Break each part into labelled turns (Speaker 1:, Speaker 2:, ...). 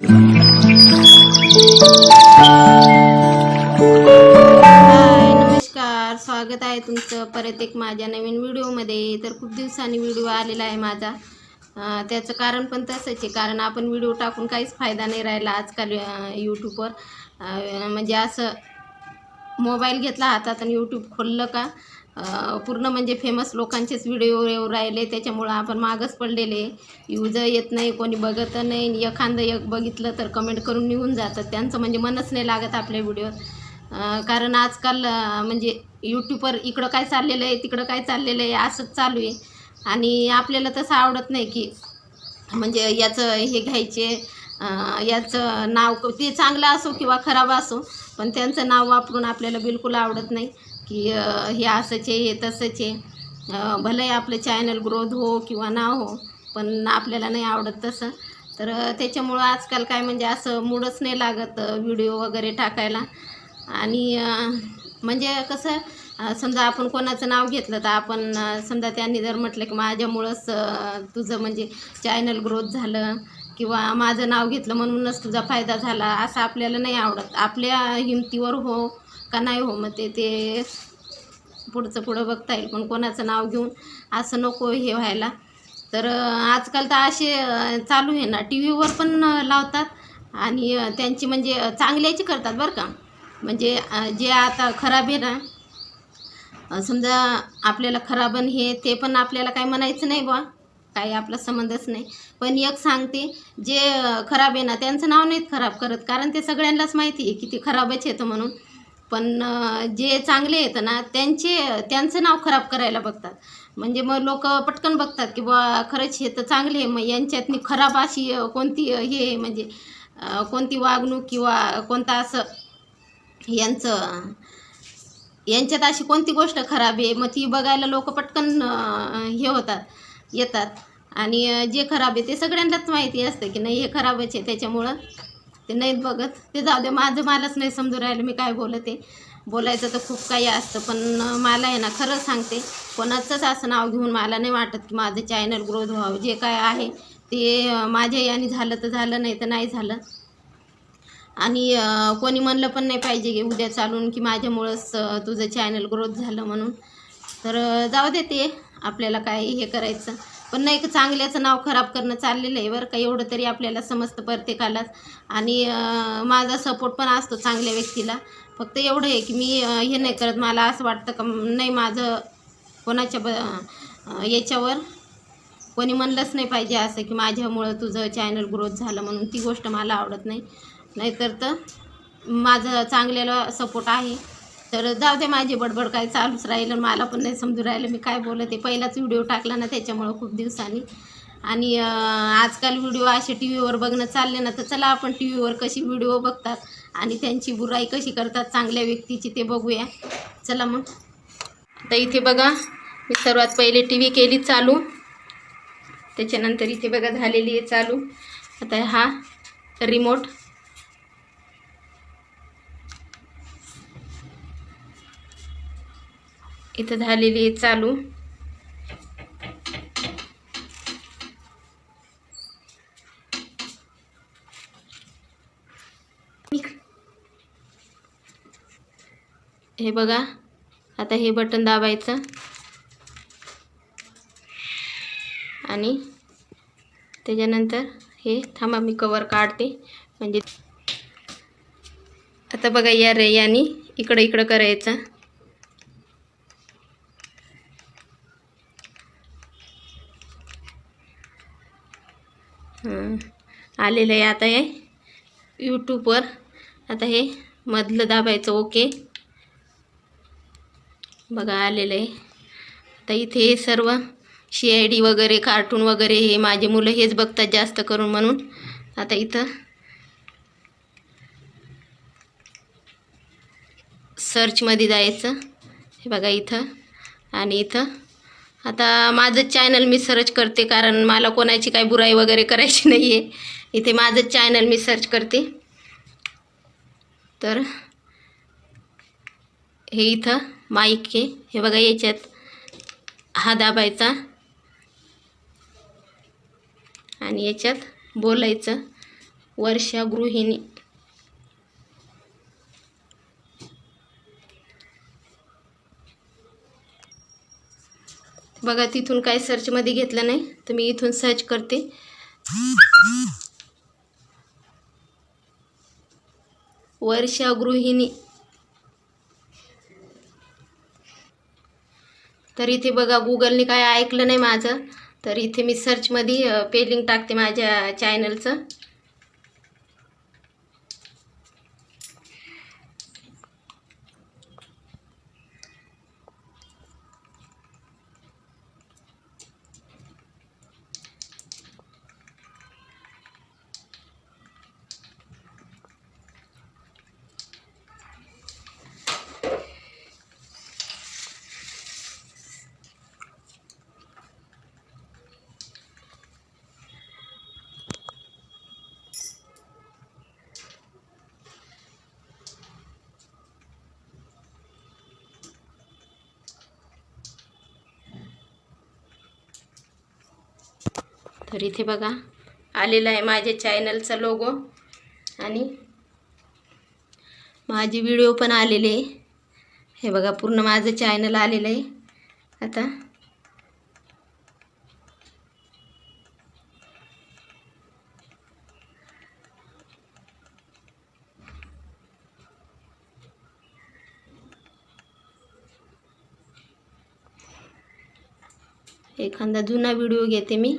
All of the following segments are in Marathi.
Speaker 1: हाय नमस्कार. स्वागत आहे तुमचं परत एक माझ्या नवीन व्हिडिओमध्ये. तर खूप दिवसांनी व्हिडिओ आलेला आहे माझा. त्याचं कारण पण तसंच आहे. कारण आपण व्हिडिओ टाकून काहीच फायदा नाही राहिला आजकाल यूट्यूबवर म्हणजे असं मोबाईल घेतला हातात आणि यूट्यूब खोललं का? पूर्ण म्हणजे फेमस लोकांचेच व्हिडिओ येऊ राहिले त्याच्यामुळं आपण मागच पडलेले. यूज येत नाही कोणी बघत नाही आणि एखादं एक बघितलं तर कमेंट करून निघून जातात. त्यांचं म्हणजे मनच नाही लागत आपल्या व्हिडिओ कारण आजकाल म्हणजे यूट्यूबवर इकडं काय चाललेलं आहे तिकडं काय चाललेलं आहे असंच चालू आहे. आणि आपल्याला तसं आवडत नाही की म्हणजे याचं हे घ्यायचे याचं नाव ते चांगलं असो किंवा खराब असो पण त्यांचं नाव वापरून आपल्याला बिलकुल आवडत नाही. की हे असंच आहे हे तसंच. आहे भलंही आपलं चॅनल ग्रोथ हो किंवा ना हो पण आपल्याला नाही आवडत तसं. तर त्याच्यामुळं आजकाल काय म्हणजे असं मूडच नाही लागत व्हिडिओ वगैरे टाकायला. आणि म्हणजे कसं समजा आपण कोणाचं नाव घेतलं तर आपण समजा त्यांनी जर म्हटलं की माझ्यामुळंच तुझं म्हणजे चॅनल ग्रोथ झालं किंवा माझं नाव घेतलं म्हणूनच तुझा फायदा झाला असं आपल्याला नाही आवडत. आपल्या हिमतीवर हो का नाही हो मग ते ते पुढचं पुढं बघता येईल. पण कोणाचं नाव घेऊन असं नको हे व्हायला. तर आजकाल तर असे चालू आहे ना. टी व्हीवर पण लावतात. आणि त्यांची म्हणजे चांगल्याची करतात बरं का. म्हणजे जे आता खराब आहे ना समजा आपल्याला खराब हे ते पण आपल्याला काय म्हणायचं नाही बा काही आपला संबंधच नाही. पण एक सांगते जे खराब आहे ना त्यांचं नाव नाहीत खराब करत. कारण ते सगळ्यांनाच माहिती आहे की ते खराबच येतं म्हणून. पण जे चांगले येतं ना त्यांचे त्यांचं नाव खराब करायला बघतात. म्हणजे मग लोक पटकन बघतात की बा खरंच हे तर चांगले आहे. मग यांच्यातनी खराब अशी कोणती हे आहे म्हणजे कोणती वागणूक किंवा कोणता असं यांचं यांच्यात अशी कोणती गोष्ट खराब आहे मग ती बघायला लोक पटकन हे होतात येतात. आणि जे खराब आहे ते सगळ्यांनाच माहिती असतं की नाही हे खराबच आहे त्याच्यामुळं ते नाहीत बघत. ते जाऊ दे माझं मलाच नाही समजून राहिलं मी काय बोलते. बोलायचं तर खूप काही असतं पण मला आहे ना खरं सांगते कोणाचंच असं नाव घेऊन मला नाही वाटत की माझं चॅनल ग्रोथ व्हावं. जे काय आहे ते माझ्या याने झालं तर झालं नाही तर नाही झालं. आणि कोणी म्हणलं पण नाही पाहिजे की उद्या चालून की माझ्यामुळंच तुझं चॅनल ग्रोथ झालं म्हणून. तर जाऊ दे ते आपल्याला काय हे करायचं. पण नाही का चांगल्याचं नाव खराब करणं चाललेलं आहे. बरं का एवढं तरी आपल्याला समजतं प्रत्येकालाच आणि माझा सपोर्ट पण असतो चांगल्या व्यक्तीला. फक्त एवढं आहे की मी हे नाही करत. मला असं वाटतं का नाही माझं कोणाच्या ब याच्यावर कोणी म्हणलंच नाही पाहिजे असं की माझ्यामुळं तुझं चॅनल ग्रोथ झालं म्हणून ती गोष्ट मला आवडत नाही. नाहीतर तर माझं चांगल्याला सपोर्ट आहे. तर जाऊ दे माझी बडबड काय चालूच राहिलं आणि मला पण नाही समजून राहिलं मी काय बोलते. पहिलाच व्हिडिओ टाकला ना त्याच्यामुळं खूप दिवसांनी. आणि आजकाल व्हिडिओ असे टी व्हीवर बघणं चालले ना तर चला आपण टी व्हीवर कशी व्हिडिओ बघतात आणि त्यांची बुराई कशी करतात चांगल्या व्यक्तीची ते बघूया. चला मग. आता इथे बघा मी सर्वात पहिले टी व्ही केली चालू. त्याच्यानंतर इथे बघा झालेली आहे चालू. आता हा रिमोट इथं झालेली आहे चालू. हे बघा आता हे बटन दाबायचं. आणि त्याच्यानंतर हे थांबा मी कवर काढते. म्हणजे आता बघा या रे याने इकडं इकडं करायचं. आलेलं आहे आता हे यूट्यूबवर आता हे मधलं दाबायचं ओके. बघा आलेलं आहे. आता इथे हे सर्व सी आय डी वगैरे कार्टून वगैरे हे माझे मुलं हेच बघतात जास्त करून म्हणून. आता इथं सर्चमध्ये जायचं. हे बघा इथं आणि इथं. आता माझं चॅनल मी सर्च करते कारण मला कोणाची काही बुराई वगैरे करायची नाही आहे इथे माझं चॅनल मी सर्च करते. तर हे इथं माईक आहे. हे बघा याच्यात हा दाबायचा. आणि याच्यात बोलायचं. वर्षा गृहिणी. बघा तिथून काय सर्चमध्ये घेतलं नाही तर मी इथून सर्च करते. वर्षा गृहिणी. तर इथे बघा गुगलने काय ऐकलं नाही माझं तर इथे मी सर्चमध्ये पेलिंग टाकते माझ्या चॅनलचं तर इथे बघा आलेला आहे माझ्या चॅनलचा लोगो आणि माझे व्हिडिओ पण आलेले आहे. हे बघा पूर्ण माझं चॅनल आलेलं आहे. आता एखादा जुना व्हिडिओ घेते मी.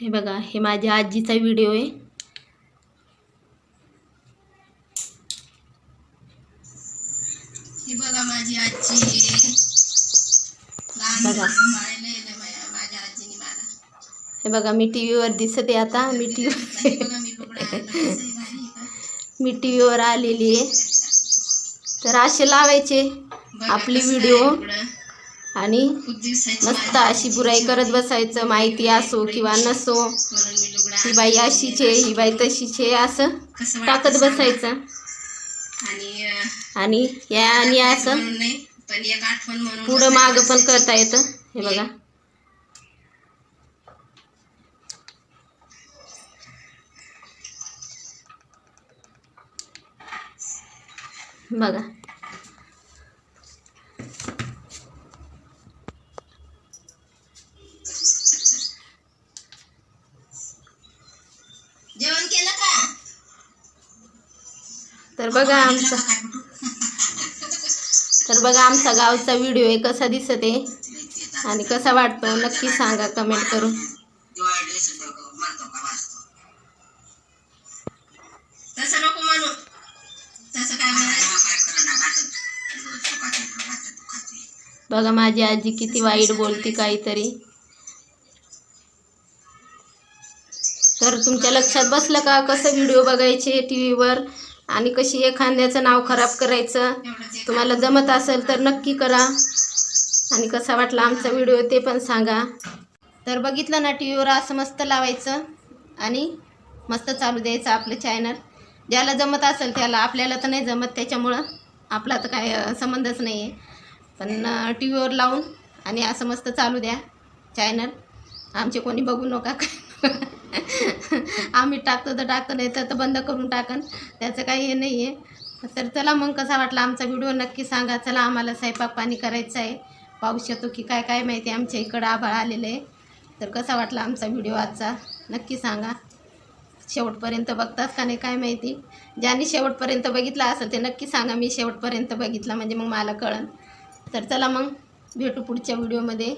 Speaker 1: हे बघा हे माझ्या आजीचा व्हिडिओ आहे.
Speaker 2: ही बघा माझी आजी.
Speaker 1: बघा.
Speaker 2: माझ्या आजीने मला.
Speaker 1: हे बघा मी टी व्हीवर दिसते आता. मी टी
Speaker 2: हे बघा मी
Speaker 1: टी व्हीवर आलेली आहे. तर असे लावायचे आपली व्हिडिओ. आणि मस्त अशी बुराई करत बसायचं. माहिती असो किंवा नसो ही बाई अशीच आहे ही बाई तशीच आहे असं टाकत बसायचं.
Speaker 2: आणि
Speaker 1: आणि या आणि असं पुढं मागं पण करता येतं. हे बघा. बघा
Speaker 2: जेवण केलं का
Speaker 1: तर बघा आमचा. तर बघा आमचा गावचा व्हिडिओ आहे कसा दिसत आहे आणि कसा वाटतो नक्की सांगा कमेंट करून. बघा माझी आजी किती वाईट बोलते काहीतरी. तर तुमच्या लक्षात बसलं का? कसं व्हिडिओ बघायचे टी व्हीवर आणि कशी एखाद्याचं नाव खराब करायचं तुम्हाला जमत असेल तर नक्की करा. आणि कसा वाटला आमचा व्हिडिओ ते पण सांगा. तर बघितलं ना टी व्हीवर असं मस्त लावायचं आणि मस्त चालू द्यायचं आपलं चॅनल ज्याला जमत असेल त्याला आपल्याला तर नाही जमत त्याच्यामुळं आपला तर काय संबंधच नाही आहे पण टी व्हीवर लावून आणि असं मस्त चालू द्या चॅनल आमचे कोणी बघू नका. आम्ही टाकतो तर टाकतो नाही तर तर बंद करून टाकन. त्याचं काही हे नाही आहे तर चला मग कसा वाटला आमचा व्हिडिओ नक्की सांगा. चला आम्हाला स्वयंपाक पाणी करायचं आहे. पाऊस येतो की काय काय माहिती आमच्या इकडं आभाळ आलेलं आहे. तर कसा वाटला आमचा व्हिडिओ आजचा? नक्की सांगा. शेवटपर्यंत बघतात का नाही काय माहिती? ज्यांनी शेवटपर्यंत बघितला असेल ते नक्की सांगा. मी शेवटपर्यंत बघितला म्हणजे मग मला कळन. तर चला मग भेटू पुढच्या व्हिडिओमध्ये.